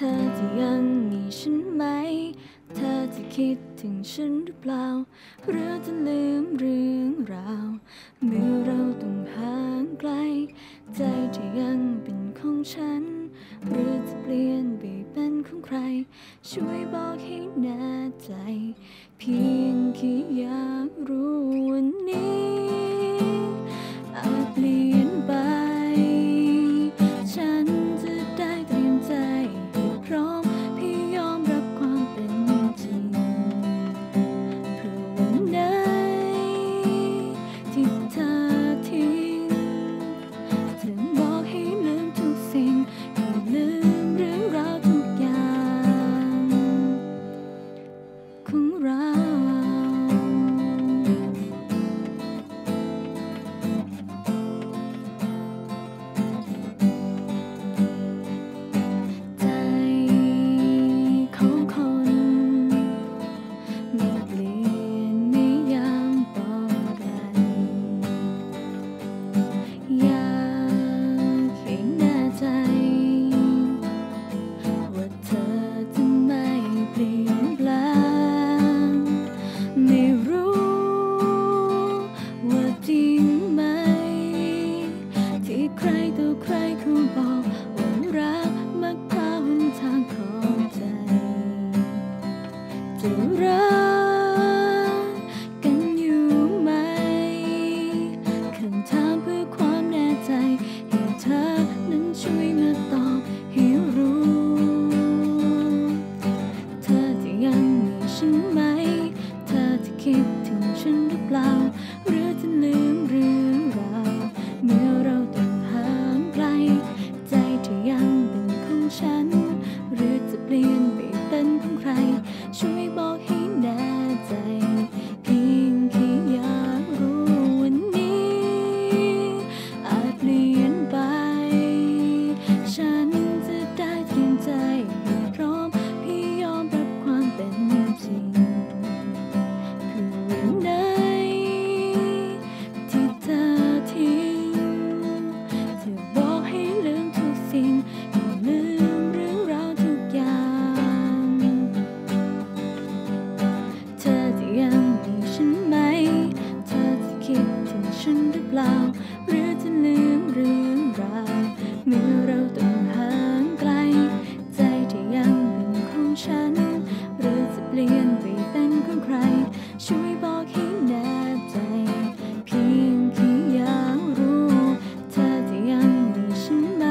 เธอจะยังมีฉันไหม เธอจะคิดถึงฉันหรือเปล่า หรือจะลืมเรื่องราวเมื่อเราต้องห่างไกล ใจจะยังเป็นของฉัน หรือจะเปลี่ยนไปเป็นของใคร ช่วยบอกให้แน่ใจ เพียงแค่อยากรู้ now. ฉันหรือเปล่า หรือจะลืมเรื่องราวเมื่อเราต้องห่างไกล ใจเธอยังเป็นของฉัน หรือจะเปลี่ยนไปเป็นของใครช่วย ปล่า หรือจะลืมเรื่องราวเมื่อเราต้องห่างไกล ใจที่ยังเป็นของฉัน หรือจะเปลี่ยนไปเป็นของใคร ช่วยบอกให้แน่ใจ เพียงแค่อยากรู้ เธอจะยังมีฉันไหม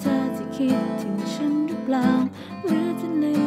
เธอจะคิดถึงฉันหรือเปล่า หรือจะลืม